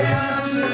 Yeah.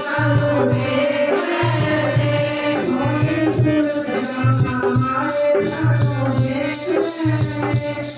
Thank you.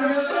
Yeah.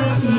ਭਗਵਾਨ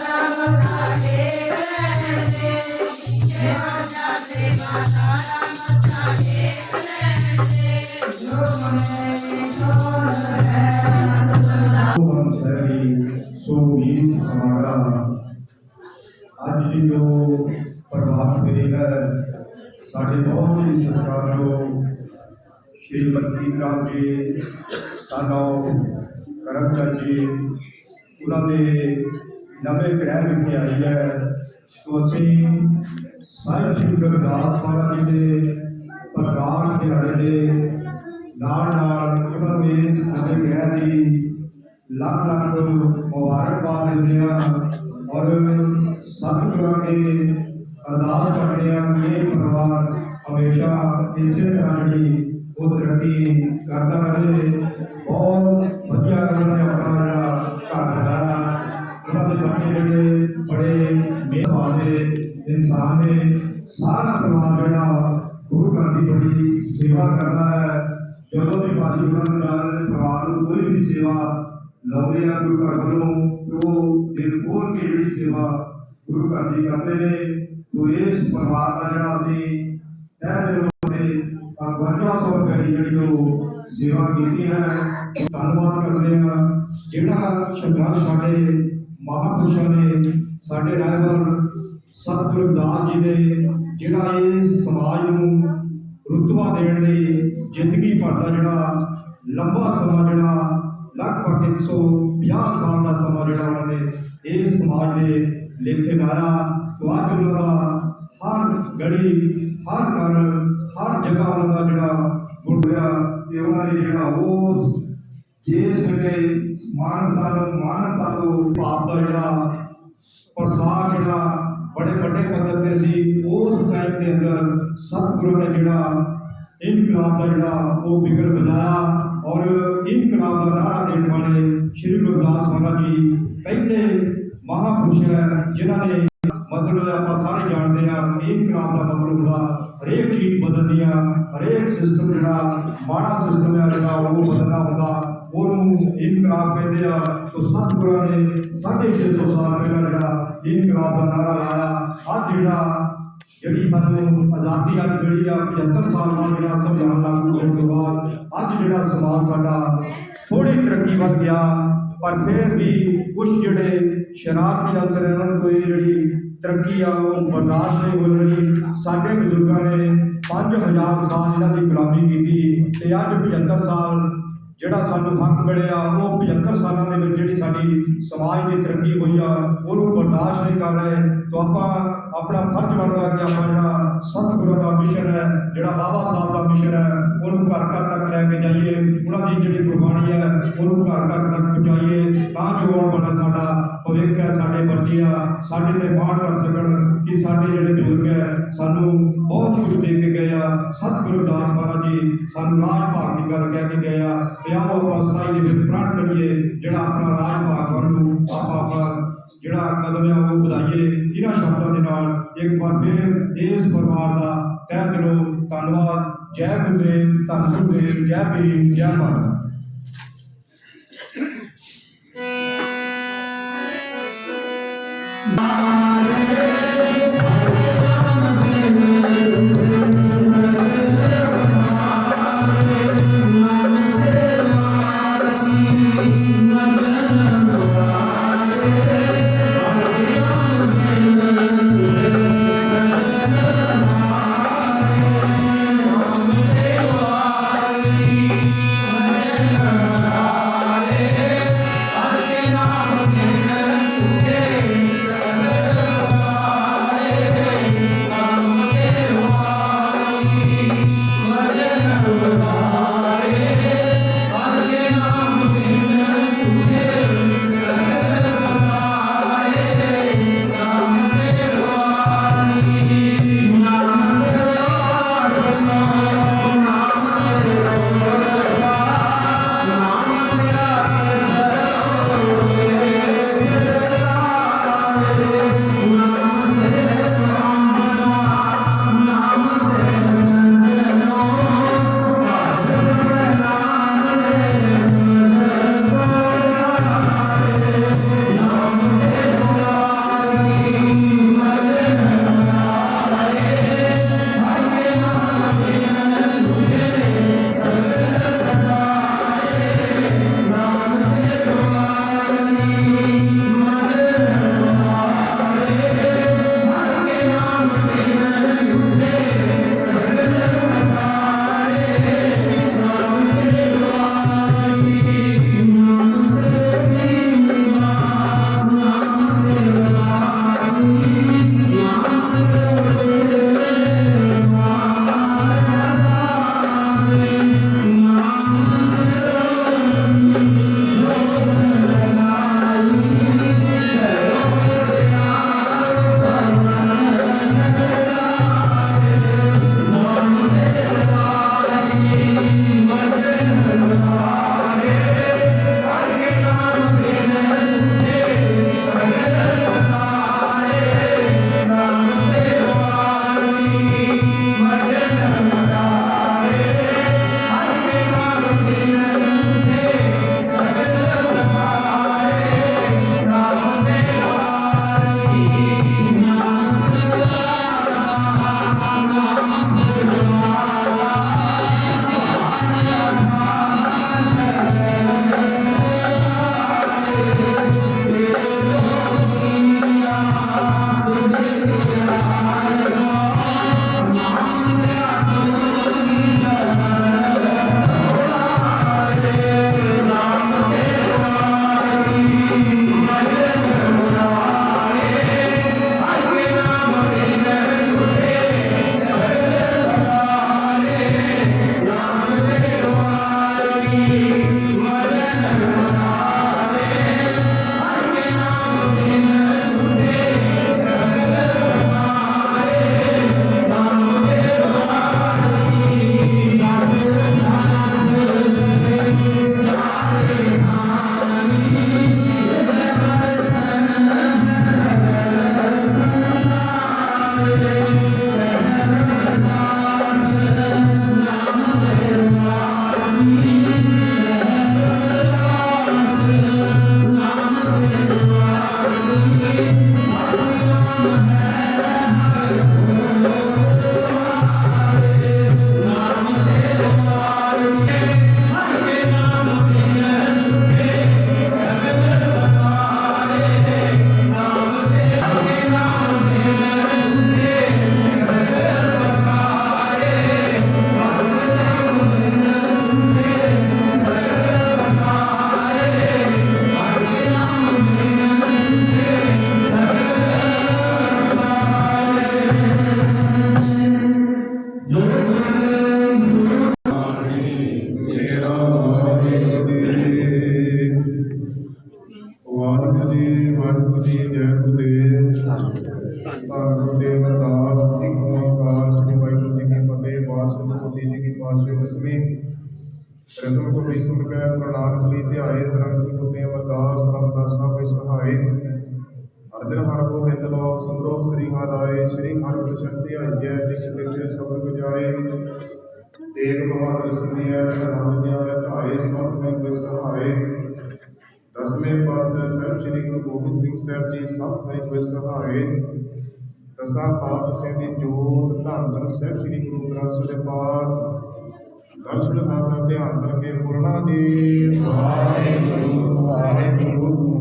ਅੱਜ ਦੀ ਜੋ ਪ੍ਰਭਾਤ ਫੇਰੀ ਹੈ ਸਾਡੇ ਬਹੁਤ ਹੀ ਸਤਿਕਾਰਯੋਗ ਸ਼੍ਰੀ ਰਾਮ ਜੀ ਸਾਡਾ ਕਰਮਚੰਦ ਜੀ ਉਹਨਾਂ ਦੇ ਨਵੇਂ ਗ੍ਰਹਿ ਵਿਖੇ ਆਈ ਹੈ। ਸੋ ਅਸੀਂ ਸਾਹਿਬ ਸ੍ਰੀ ਗੁਰੂ ਰਵਿਦਾਸ ਮਹਾਰਾਜ ਜੀ ਦੇ ਪ੍ਰਕਾਸ਼ ਦਿਹਾੜੇ ਦੇ ਨਾਲ ਨਾਲ ਉਹਨਾਂ ਨੂੰ ਨਵੇਂ ਗ੍ਰਹਿ ਦੀ ਲੱਖ ਲੱਖ ਮੁਬਾਰਕਬਾਦ ਦਿੰਦੇ ਹਾਂ ਔਰ ਸਤਿਗੁਰਾਂ ਦੇ ਅਰਦਾਸ ਕਰਦੇ ਹਾਂ ਕਿ ਇਹ ਪਰਿਵਾਰ ਹਮੇਸ਼ਾ ਇਸੇ ਤਰ੍ਹਾਂ ਹੀ ਉਹ ਤਰੱਕੀ ਕਰਦਾ ਰਹੇ। ਬਹੁਤ ਵਧੀਆ ਉਹਨਾਂ ਨੇ ਇਨਸਾਨ ਨੇ ਸਾਰਾ ਪਰਿਵਾਰ ਜਿਹੜਾ ਗੁਰੂ ਘਰ ਦੀ ਬੜੀ ਸੇਵਾ ਕਰਦਾ ਹੈ ਜਦੋਂ ਵੀ ਬਾਜੀ ਉਹਨਾਂ ਨੂੰ ਨਾਲ ਦੇ ਪਰਿਵਾਰ ਨੂੰ ਕੋਈ ਵੀ ਸੇਵਾ ਲਾਉਂਦੇ ਆ ਗੁਰੂ ਘਰ ਵੱਲੋਂ ਤੇ ਉਹ ਦਿਲ ਖੋਲ ਕੇ ਜਿਹੜੀ ਸੇਵਾ ਗੁਰੂ ਘਰ ਦੀ ਕਰਦੇ ਨੇ ਤੋ ਇਸ ਪਰਿਵਾਰ ਦਾ ਜਿਹੜਾ ਅਸੀਂ ਤਹਿ ਦਿਲੋਂ ਅਸੀਂ 5500 ਰੁਪਏ ਦੀ ਜਿਹੜੀ ਉਹ ਸੇਵਾ ਕੀਤੀ ਹੈ ਉਹ ਧੰਨਵਾਦ ਕਰਦੇ ਆ ਜਿਹੜਾ ਸੰਗਰਾਮ ਸਾਡੇ ਮਹਾਂਪੁਰਸ਼ਾਂ ਨੇ ਸਾਡੇ ਰਾਇਵਰ ਸਤਿਗੁਰੂ ਦਾਸ ਜੀ ਨੇ ਜਿਹੜਾ ਇਹ ਸਮਾਜ ਨੂੰ ਰੁਤਬਾ ਦੇਣ ਲਈ ਜ਼ਿੰਦਗੀ ਭਰ ਦਾ ਜਿਹੜਾ ਲੰਬਾ ਸਮਾਂ ਜਿਹੜਾ, ਲਗਭਗ 150 ਸਾਲ ਦਾ ਸਮਾਂ ਜਿਹੜਾ ਉਹਨਾਂ ਨੇ ਇਸ ਸਮਾਜ ਦੇ ਲੇਖੇ ਲਾਇਆ ਅੱਜ ਉਹਨਾਂ ਦਾ ਹਰ ਗੜੀ ਹਰ ਘਰ, ਹਰ ਜਗ੍ਹਾ ਉਹਨਾਂ ਦਾ ਜਿਹੜਾ ਗੁਣ ਹੋਇਆ ਤੇ ਉਹਨਾਂ ਨੇ ਜਿਹੜਾ ਉਹ ਜਿਸ ਵੇਲੇ ਮਾਨਵਤਾ ਨੂੰ ਮਾਨਵਤਾ ਤੋਂ ਭਾਵ ਦਾ ਜਿਹੜਾ ਪ੍ਰਸਾਰ ਜਿਹੜਾ ਬੜੇ ਵੱਡੇ ਪੱਧਰ ਤੇ ਸੀ। ਉਸ ਟਾਈਮ ਦੇ ਅੰਦਰ ਸਤਿਗੁਰੂ ਨੇ ਜਿਹੜਾ ਇਨਕਲਾਬ ਦਾ ਜਿਹੜਾ ਉਹ ਬਿਗਰ ਬਜਾਇਆ ਔਰ ਇਨਕਲਾਬ ਦਾ ਨਾਰਾ ਦੇਣ ਵਾਲੇ ਸ਼੍ਰੀ ਗੁਰੂ ਰਵਿਦਾਸ ਮਹਾਰਾਜ ਜੀ ਪਹਿਲੇ ਮਹਾਪੁਰਸ਼ ਹੈ, ਜਿਨ੍ਹਾਂ ਨੇ ਮਤਲਬ ਆਪਾਂ ਸਾਰੇ ਜਾਣਦੇ ਹਾਂ, ਇਨਕਲਾਬ ਦਾ ਮਤਲਬ ਹੁੰਦਾ ਹਰੇਕ ਚੀਜ਼ ਬਦਲਦੀ ਆ, ਹਰੇਕ ਸਿਸਟਮ ਜਿਹੜਾ ਮਾੜਾ ਸਿਸਟਮ ਹੈ ਜਿਹੜਾ ਉਹ ਬਦਲਣਾ ਹੁੰਦਾ। ਉਹਨੂੰ ਇਨਕਲਾਬ ਕਹਿੰਦੇ ਆ ਉਹ ਸਤਿਗੁਰਾਂ ਨੇ 650 ਸਾਲ ਪਹਿਲਾਂ ਜਿਹੜਾ ਇਨਕਲਾਬ ਦਾ ਨਾਰਾ ਲਾਇਆ, ਅੱਜ ਜਿਹੜਾ ਜਿਹੜੀ ਸਾਨੂੰ ਆਜ਼ਾਦੀ ਅੱਜ ਮਿਲੀ ਆ 75 ਸਾਲ ਬਾਅਦ ਜਿਹੜਾ ਸੰਵਿਧਾਨ ਲਾਗੂ ਹੋਣ ਤੋਂ ਬਾਅਦ ਅੱਜ ਜਿਹੜਾ ਸਮਾਜ ਸਾਡਾ ਥੋੜੀ ਤਰੱਕੀ ਵੱਲ ਗਿਆ, ਪਰ ਫਿਰ ਵੀ ਕੁਝ ਜਿਹੜੇ ਸ਼ਰਾਰਤੀ ਅਨਸਰ ਇਹਨਾਂ ਨੂੰ ਕੋਈ ਜਿਹੜੀ ਤਰੱਕੀ ਆ, ਉਹ ਬਰਦਾਸ਼ਤ ਨਹੀਂ ਹੋ ਰਹੀ ਸਾਡੇ ਬਜ਼ੁਰਗਾਂ ਨੇ 5000 ਸਾਲ ਇਹਨਾਂ ਦੀ ਗੁਲਾਮੀ ਕੀਤੀ ਤੇ ਅੱਜ 75 ਸਾਲ ਜਿਹੜਾ ਸਾਨੂੰ ਹੱਕ ਮਿਲਿਆ, ਉਹ 75 ਸਾਲਾਂ ਦੇ ਵਿੱਚ ਜਿਹੜੀ ਸਾਡੀ ਸਮਾਜ ਦੀ ਤਰੱਕੀ ਹੋਈ ਆ, ਉਹਨੂੰ ਬਰਦਾਸ਼ਤ ਨਹੀਂ ਕਰ ਰਹੇ, ਤਾਂ ਆਪਾਂ ਆਪਣਾ ਫਰਜ਼ ਬਣਦਾ ਕਿ ਆਪਾਂ ਜਿਹੜਾ ਸਤਿਗੁਰਾਂ ਦਾ ਮਿਸ਼ਨ ਹੈ, ਜਿਹੜਾ ਬਾਬਾ ਸਾਹਿਬ ਦਾ ਮਿਸ਼ਨ ਹੈ ਉਹਨੂੰ ਘਰ ਘਰ ਤੱਕ ਲੈ ਕੇ ਜਾਈਏ, ਉਹਨਾਂ ਦੀ ਜਿਹੜੀ ਗੁਰਬਾਣੀ ਹੈ, ਉਹਨੂੰ ਘਰ ਘਰ ਤੱਕ ਪਹੁੰਚਾਈਏ, ਤਾਂ ਜੋ ਆਉਣ ਵਾਲਾ ਸਾਡਾ ਭਵਿੱਖ ਹੈ, ਸਾਡੇ ਬੱਚੇ ਆ, ਸਾਡੇ ਤੇ ਮਾਣ ਕਰ ਸਕਣ ਕਿ ਸਾਡੇ ਜਿਹੜੇ ਬਜ਼ੁਰਗ ਹੈ, ਸਾਨੂੰ ਬਹੁਤ ਕੁਝ ਦੇ ਕੇ ਗਏ ਆ। ਸਤਿਗੁਰੂ ਦਾਸ ਮਹਾਰਾਜ ਜੀ ਸਾਨੂੰ ਰਾਜ ਭਾਗ ਦੀ ਗੱਲ ਕਹਿ ਕੇ ਗਏ ਆ ਤੇ ਆਓ ਆਪਾਂ ਸਦਾਈ ਦੇ ਵਿੱਚ ਪ੍ਰਣ ਕਰੀਏ, ਜਿਹੜਾ ਆਪਣਾ ਰਾਜ ਭਾਗ ਵੱਲ ਨੂੰ ਆਪਾਂ ਆਪਣਾ ਜਿਹੜਾ ਕਦਮ ਹੈ ਉਹ ਵਧਾਈਏ। ਇਹਨਾਂ ਸ਼ਬਦਾਂ ਦੇ ਨਾਲ ਇੱਕ ਵਾਰ ਫਿਰ ਇਸ ਪਰਿਵਾਰ ਦਾ ਤਹਿ ਦਿਲੋਂ ਧੰਨਵਾਦ। ਜੈ ਗੁਰਦੇਵ ਧੰਨ ਗੁਰਦੇਵ ਜੈ ਭੀਮ ਜੈ ਭਾਰਤ। ਹਰਿ ਸ਼ਕਤੀ ਆਈਐ ਜਿਸ ਵਿਖੇ ਸਬਰ ਗੁਜਾਏ ਤੇਗ ਬਹਾਦਰ ਸੁਨੀਐ ਨਾਮ ਨਿਆਇ ਧਾਏ ਸਭ ਮੈਂ ਕੋਈ ਸਹਾਏ ਦਸਵੇਂ ਪਾਤਸ਼ਾਹ ਸਾਹਿਬ ਸ੍ਰੀ ਗੁਰੂ ਗੋਬਿੰਦ ਸਿੰਘ ਸਾਹਿਬ ਜੀ ਸਭ ਮੈਂ ਕੋਈ ਸਹਾਏ ਦਸਾਂ ਪਾਤਸ਼ਾਹ ਦੀ ਜੋਤ ਧੰਨ ਧੰਨ ਸਾਹਿਬ ਸ੍ਰੀ ਗੁਰੂ ਗ੍ਰੰਥ ਸਾਹਿਬ ਦੇ ਪਾਠ। ਦਰਸ਼ਨ ਦਾ ਧਿਆਨ ਕਰਕੇ ਪੁਰਣਾ ਜੀ। ਵਾਹਿਗੁਰੂ ਵਾਹਿਗੁਰੂ।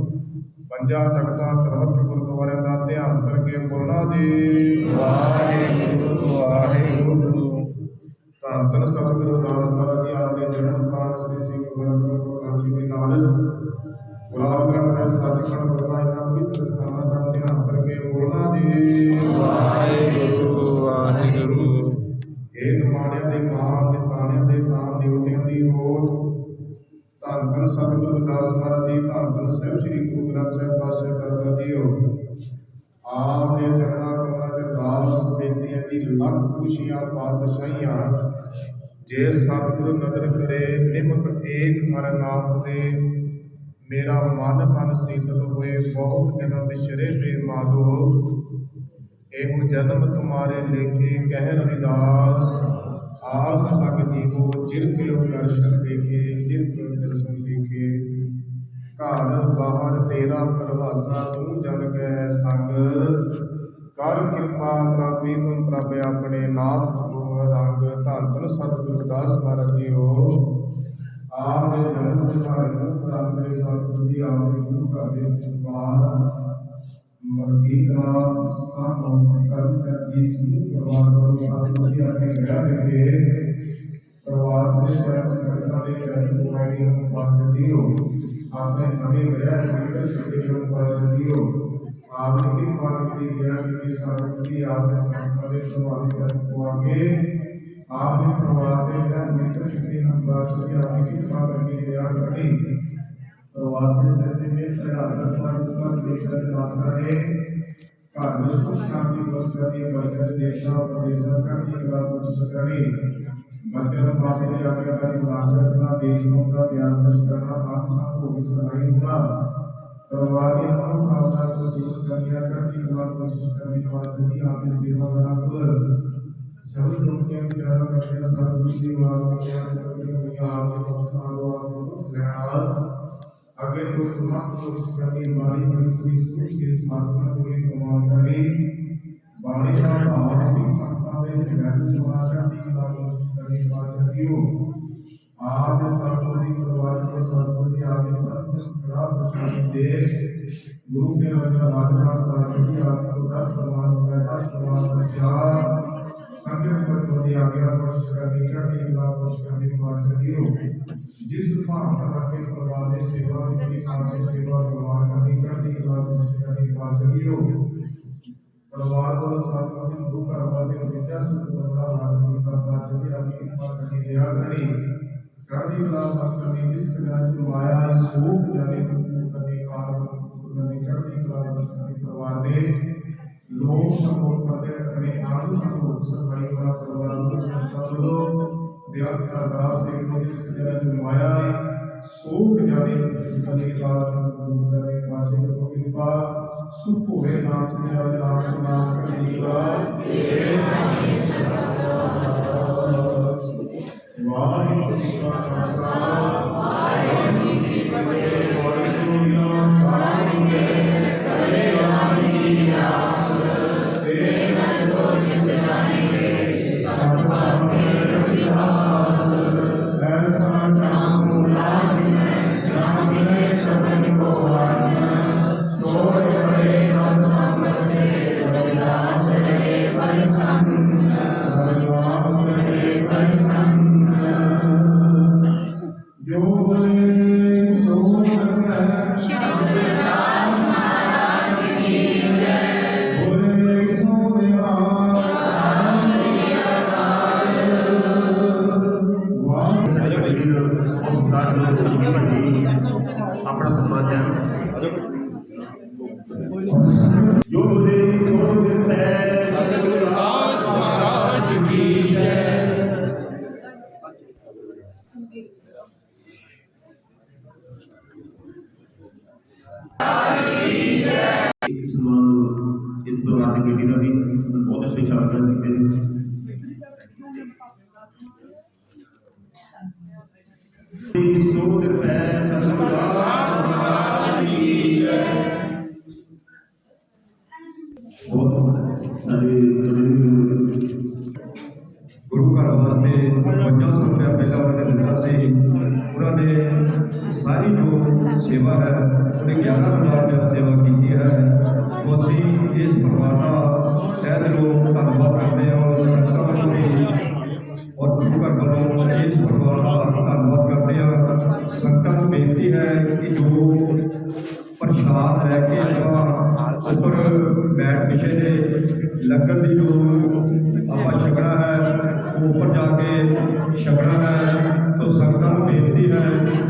ਪੰਜਾਂ ਤਖਤਾਂ ਸਰਬੱਤ ਗੁਰਦੁਆਰਿਆਂ ਦਾ ਧਿਆਨ ਕਰਕੇ ਪੁਰਣਾ ਜੀ। ਵਾਹਿਗੁਰੂ। ਵਾਹਿਗੁਰੂ ਧੰਨ ਧੰਨ ਸਤਿਗੁਰੂ ਦਾਸ ਮਹਾਰਾਜ ਜੀ, ਆਪ ਦੇ ਜਨਮ ਸਥਾਨ ਸ੍ਰੀ ਸਿੰਘ ਗੁਰਦੁਆਰਾ ਕਾਂਚੀ ਦੇ ਨਾਲਸ ਗੁਲਾਬਗੜ੍ਹ ਸਾਹਿਬ ਸੱਚਖੰਡ ਬਰਲਾ ਇਹਨਾਂ ਪਵਿੱਤਰ ਸਥਾਨਾਂ ਦਾ ਧਿਆਨ ਕਰਕੇ ਪੁਰਣਾ ਸਤਿਗੁਰੂ ਦਾਸ ਮਹਾਰਾਜ ਜੀ, ਧੰਨ ਧੰਨ ਸਾਹਿਬ ਸ੍ਰੀ ਗੁਰੂ ਗ੍ਰੰਥ ਸਾਹਿਬ ਪਾਤਸ਼ਾਹ ਦਾਦਾ ਜੀਓ। ਆਪ ਦੇ ਚਰਨਾਂ ਕਮਲਾਂ ਚ ਅਰਦਾਸ ਬੇਨਤੀ ਹੈ ਜੀ, ਲੱਖ ਖੁਸ਼ੀਆਂ, ਪਾਤਸ਼ਾਹੀਆਂ। ਜੇ ਸਤਿਗੁਰੂ ਨਦਰ ਕਰੇ, ਨਿਮਕ ਏਕ ਹਰ ਨਾਮ ਦੇ ਮੇਰਾ ਮਨ ਮਨ ਸੀਤਲ ਹੋਏ, ਬਹੁਤ ਜਨਮ ਵਿਛਰੇ ਤੇ ਮਾਧੋ। ਇਹੋ ਜਨਮ ਤੁਮਾਰੇ ਲੇਖੇ, ਕਹਿ ਰਵਿਦਾਸ। ਆਸ ਲਗ ਜੀਵੋ ਜਿਰ ਪਿਓ ਦਰਸ਼ਨ ਦੇਖੇ ਜਿਰ ਪਿਓ ਦਰਸ਼ਨ ਦੇਖੇ ਘਰ ਬਾਹਰ ਤੇਰਾ ਪ੍ਰਵਾਸਾ, ਤੂੰ ਜਨ ਕੈ ਸੰਗ। ਕਰ ਕਿਰਪਾ ਪ੍ਰਭੀ ਤੁਮ ਪ੍ਰਭ ਆਪਣੇ ਨਾਮ ਕੋ ਰੰਗ। ਧੰਨ ਧੰਨ ਸਤਿਗੁਰੂ ਦਾਸ ਮਹਾਰਾਜ ਜੀਓ। ਆਪ ਦੇ ਜਨਮ ਦੇ ਸਾਰੇ ਨੂੰ ਪ੍ਰਭ ਦੇ ਸਤਿਗੁਰੂ ਦੀ ਆਪ ਨੂੰ ਸਤਿਗੁਰੂ ਦੀ मर्मीना सानो कर्म की सुनी प्रवादो सानो की अपने गया के प्रवाद में कर्म सरता में कर्म को मैंने उपासन दियो आपने हमें गया के सभी को उपासन दियो आपने की मार्ग की गया के साधन की आपने सरता में प्रवाद कर्म को आगे आपने प्रवाद में कर्म मित्र शक्ति हम बात की आपने की कृपा करके गया करनी ਚੜਾ ਰੱਖਣਾ ਦੁਆ ਦੇਸ਼ ਦਾ ਨਾਸ ਕਰੇ ਘਰ ਵਿੱਚ ਸੁਖ ਸ਼ਾਂਤੀ ਬਸ ਕਰੀ ਬਰਕਤ ਦੇਸ਼ਾਂ ਪ੍ਰਦੇਸ਼ਾਂ ਕਰਦੀ ਅਗਲਾ ਕੁਝ ਸਕਣੀ ਬੱਚਿਆਂ ਨੂੰ ਬਾਪੇ ਦੀ ਆਗਿਆ ਕਰੀ ਮਾਰ ਕਰਨਾ ਦੇਸ਼ ਨੂੰ ਦਾ ਗਿਆਨ ਦਸ ਕਰਨਾ ਆਪ ਸਭ ਕੋ ਵਿਸਰਾਈ ਹੋਣਾ। ਪਰਿਵਾਰ ਦੀ ਮਨੋ ਭਾਵਨਾ ਤੋਂ ਜੁੜ ਕਰਿਆ ਕਰਦੀ ਅਗਲਾ ਕੋਸ਼ਿਸ਼ ਕਰਨੀ ਵਾਸਤੇ ਆਪ ਦੀ ਸੇਵਾ ਦਾ ਕੁਲ ਸਭ ਲੋਕ ਕੇ ਵਿਚਾਰਾ ਕਰਦੇ ਸਤਿਗੁਰੂ ਦੀ ਬਾਤ ਨੂੰ ਗਿਆਨ ਕਰਕੇ ਆਪ ਦੇ ਪਹੁੰਚਾ ਲੋ ਆਪ ਨੂੰ अगर वो समाप्त हो चुका है वाणी मनुष्य सोच के साधना को एक प्रमाणता ने वाणी का भाव से संता में ज्ञान समाज आदि का करने पा जाती हो। आप सार्वजी परिवार को सार्वजी आदि पंथ खड़ा प्रसाद दे। गुरु के राजा राजा राजा आदि को दर प्रमाण पैदा प्रमाण प्रचार संदेह पर थोड़ी आगे कोशिश करने का भी लाभ कोशिश करने की बात करी हो। जिस भाव तथा के प्रभाव ने सेवा की सामने सेवा व्यवहार करने का भी लाभ कोशिश करने की बात करी हो। परिवार को साथ में दो करवा दे विद्या सुख बदला आदमी का बात चली आपकी बात करने दिया करी करने लाभ बात करने, जिस कल्याण की माया इस शोक जाने करने का करने करने का परिवार दे लोग संभोग प्रकट करें आदि संभोग सफ़ाई वाला परिवार संस्थान दो व्याप का दास देखो जिस जगत में माया सोख जाने करने का दूर करने का शिव सुख हो गए नाम तुम्हें और नाम को नाम करने का वाहिगुरु जी का खालसा वाहिगुरु जी की फतेह वाहिगुरु जी का ਇਸ ਪਰਿਵਾਰ ਦੀ ਬੇਟੀ ਦਾ ਵੀ ਬਹੁਤ ਅੱਛੇ ਸ਼ਬਦ ਕੀਤੇ ਨੇ ਸੋ ਦਿਨ ਹੈ ਸਤਿਗੁਰੂ ਰਵਿਦਾਸ ਮਹਾਰਾਜ ਕੀ ਜੈ ਬਹੁਤ ਸਾਰੇ ਗੁਰੂ ਘਰ ਵਾਸਤੇ 5500 ਰੁਪਇਆ ਪਹਿਲਾਂ ਉਹਨਾਂ ਨੇ ਦਿੱਤਾ ਸੀ। ਉਹਨਾਂ ਨੇ ਸਾਰੀ ਜੋ ਸੇਵਾ ਹੈ, ਉਹਨੇ 11000 ਰੁਪਇਆ ਸੇਵਾ ਕੀਤੀ ਹੈ। ਉਹ ਅਸੀਂ ਇਸ ਪਰਿਵਾਰ ਦਾ ਤਹਿ ਦਿਲੋਂ ਧੰਨਵਾਦ ਕਰਦੇ ਹਾਂ ਔਰ ਸੰਗਤਾਂ ਉੱਪਰ ਬੈਠ ਵਿਛੇ ਦੇ ਲੰਗਰ ਦੀ ਜੋ ਆਪਾਂ ਛਕਣਾ ਹੈ, ਉਹ ਉੱਪਰ ਜਾ ਕੇ ਛਕਣਾ ਹੈ, ਤਾਂ ਸੰਗਤਾਂ ਨੂੰ ਬੇਨਤੀ ਹੈ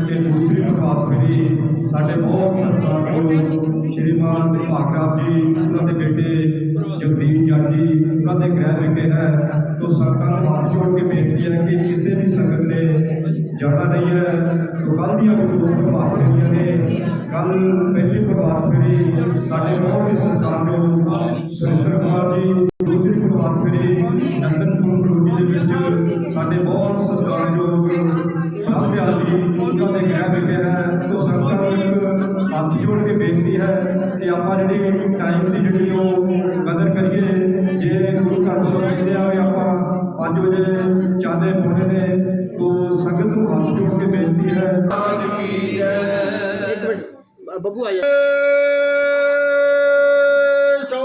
ਕਿ ਦੂਸਰੀ ਪ੍ਰਭਾਤ ਫੇਰੀ ਸਾਡੇ ਬਹੁਤ ਸਤਿਕਾਰਯੋਗ ਸ਼੍ਰੀਮਾਨ ਭਾਗਰਾਜ ਜੀ, ਉਹਨਾਂ ਦੇ ਬੇਟੇ ਜਗਦੀਪ ਜੱਟ ਜੀ, ਉਹਨਾਂ ਦੇ ਗ੍ਰਹਿ ਵਿਖੇ ਹੈ, ਤਾਂ ਸੰਗਤਾਂ ਨੂੰ ਹੱਥ ਜੋੜ ਕੇ ਬੇਨਤੀ ਹੈ ਕਿ ਕਿਸੇ ਵੀ ਸੰਗਤ ਨੇ ਜਾਣਾ ਨਹੀਂ ਹੈ ਤਾਂ ਕੱਲ੍ਹ ਦੀਆਂ ਜੋ ਦੋ ਪ੍ਰਭਾਤ ਫੇਰੀਆਂ ਨੇ ਕੱਲ ਪਹਿਲੀ ਪ੍ਰਭਾਤ ਫੇਰੀ ਸਾਡੇ ਬਹੁਤ ਹੀ ਸਤਿਕਾਰਯੋਗ ਸੁਰਿੰਦਰ ਕੁਮਾਰ ਜੀ ਦੂਸਰੀ ਪ੍ਰਭਾਤ ਫੇਰੀ ਨੰਦਨਪੁਰ ਕਲੋਨੀ ਦੇ ਵਿੱਚ ਸਾਡੇ ਬਹੁਤ ਸਤਿਕਾਰਯੋਗ ਰਾਮਿਆਲ ਜੀ ਉਹਨਾਂ ਦੇ ਗ੍ਰਹਿ ਵਿਖੇ ਹੈ ਤੋਂ ਸੰਗਤਾਂ ਨੂੰ ਇੱਕ ਹੱਥ ਜੋੜ ਕੇ ਬੇਨਤੀ ਹੈ ਕਿ ਆਪਾਂ ਜਿਹੜੀ ਟਾਈਮ ਦੀ ਜਿਹੜੀ ਉਹ ਕਦਰ ਕਰੀਏ 5 ਵਜੇ ਚਾਹਦੇ ਪਹੁੰਚੇ ਨੇ ਤੋਂ ਸੰਗਤ ਨੂੰ ਹੱਥ ਜੋੜ ਕੇ ਬੇਨਤੀ ਹੈ। ਰਾਜ ਕੀ ਜੈ ਬੱਬੂ ਆਇਆ ਸੋ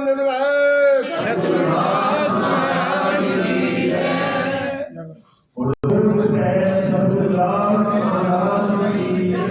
ਨਿਰਵੈਰ ਗੁਰੂ ਹੈ ਸਤਿਗੁਰੂ ਰਵਿਦਾਸ ਮਹਾਰਾਜ ਕੀ ਜੈ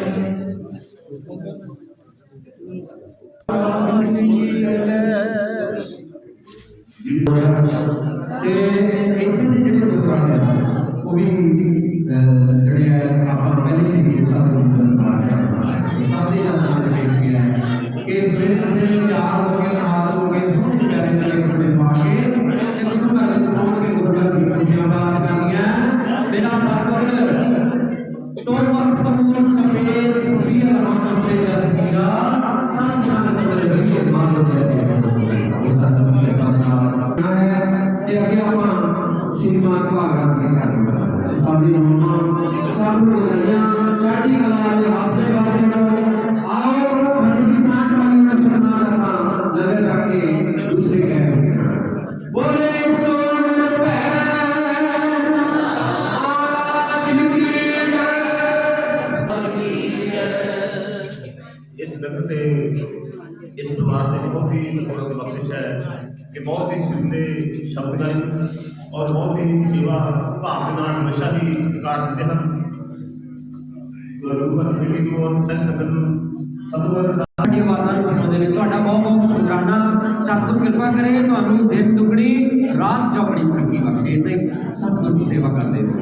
ਸ਼ੁਕਰਾਨਾ ਸਤਿਗੁਰ ਕਿਰਪਾ ਕਰੇ, ਤੁਹਾਨੂੰ ਦਿਨ ਦੁਗਣੀ, ਰਾਤ ਚੌਗਣੀ ਤਰੱਕੀ ਬਖਸ਼ੇ ਤੇ ਸਤਿਗੁਰ ਦੀ ਸੇਵਾ ਕਰਦੇ ਰਹੋ।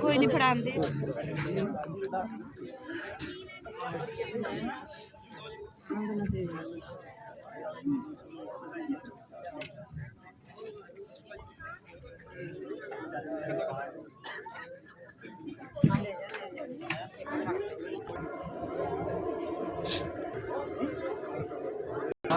ਕੋਈ ਨਹੀਂ ਫੜਾਉਂਦੇ।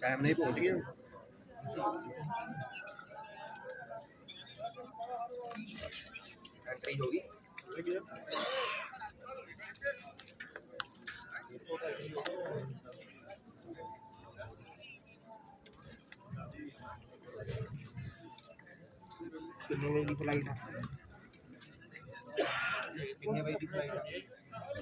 टाइम नहीं पहुंच गया एंट्री होगी कितने बजे की फ्लाइट है कितने बजे की फ्लाइट है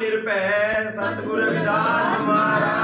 निरपे सतगुरु विदास महाराज